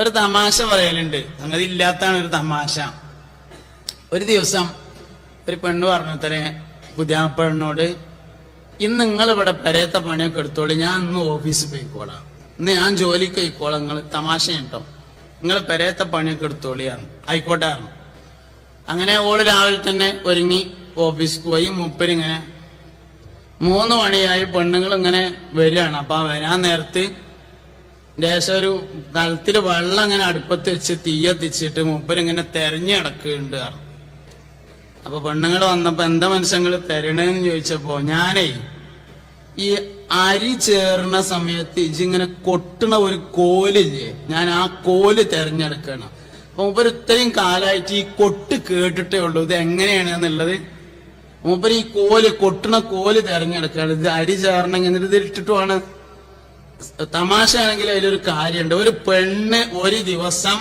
ഒരു തമാശ പറയലുണ്ട്. സംഗതി ഇല്ലാത്താണ് ഒരു തമാശ. ഒരു ദിവസം ഒരു പെണ്ണ് പറഞ്ഞത്രേ പുതിയ പെണ്ണോട് ഇന്ന് നിങ്ങൾ ഇവിടെ പെരയത്തെ പണിയൊക്കെ എടുത്തോളി ഞാൻ ഇന്ന് ഓഫീസിൽ പോയിക്കോളാം. ഇന്ന് ഞാൻ ജോലിക്ക് പോയിക്കോളാം നിങ്ങൾ തമാശ കേട്ടോ. നിങ്ങൾ പെരയത്തെ പണിയൊക്കെ എടുത്തോളിയാണ് ആയിക്കോട്ടെ അങ്ങനെ ഓൾ രാവിലെ തന്നെ ഒരുങ്ങി ഓഫീസിൽ പോയി. മുപ്പരിങ്ങനെ മൂന്ന് മണിയായി പെണ്ണുങ്ങൾ ഇങ്ങനെ വരികയാണ്. അപ്പൊ വരാൻ നേരത്ത് ദേശം ഒരു കലത്തിൽ വെള്ളം അങ്ങനെ അടുപ്പത്ത് വെച്ച് തീ കത്തിച്ചിട്ട് മൂപ്പരിങ്ങനെ തെരഞ്ഞു കിടക്കുന്നുണ്ട് അപ്പൊ പെണ്ണുങ്ങൾ വന്നപ്പോ എന്താ മനുഷ്യങ്ങൾ തരണേന്ന് ചോദിച്ചപ്പോ ഞാനേ ഈ അരി ചേർന്ന സമയത്ത് ഇജിങ്ങനെ കൊട്ടണ ഒരു കോലില്ലേ ഞാൻ ആ കോൽ തെരഞ്ഞെടുക്കണം. അപ്പൊ മൂപ്പര് ഇത്രയും കാലമായിട്ട് ഈ കൊട്ട് കേട്ടിട്ടേ ഉള്ളൂ ഇത് എങ്ങനെയാണ് എന്നുള്ളത് മൂപ്പര് ഈ കോൽ കൊട്ടണ കോൽ തെരഞ്ഞെടുക്കുകയാണ് ഇത് അരി ചേർന്ന ഇങ്ങനെ ഇത് ഇട്ടിട്ടുമാണ് തമാശയാണെങ്കിൽ അതിലൊരു കാര്യമുണ്ട്. ഒരു പെണ്ണ് ഒരു ദിവസം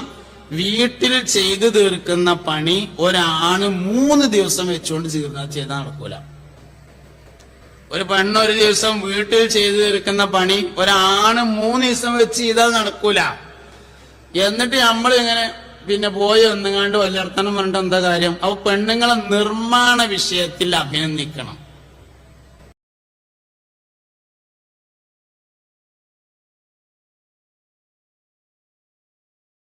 വീട്ടിൽ ചെയ്തു തീർക്കുന്ന പണി ഒരാണ് മൂന്ന് ദിവസം വെച്ചുകൊണ്ട് തീർന്ന ചെയ്താൽ നടക്കൂല. ഒരു പെണ്ണ് ഒരു ദിവസം വീട്ടിൽ ചെയ്തു തീർക്കുന്ന പണി ഒരാണ് മൂന്ന് ദിവസം വെച്ച് ചെയ്താൽ നടക്കൂല. എന്നിട്ട് നമ്മൾ ഇങ്ങനെ പിന്നെ പോയി ഒന്നുങ്ങാണ്ട് വല്ലർത്തനം പറഞ്ഞിട്ട് എന്താ കാര്യം? അപ്പൊ പെണ്ണുങ്ങളെ നിർമ്മാണ വിഷയത്തിൽ അഭിനന്ദിക്കണം.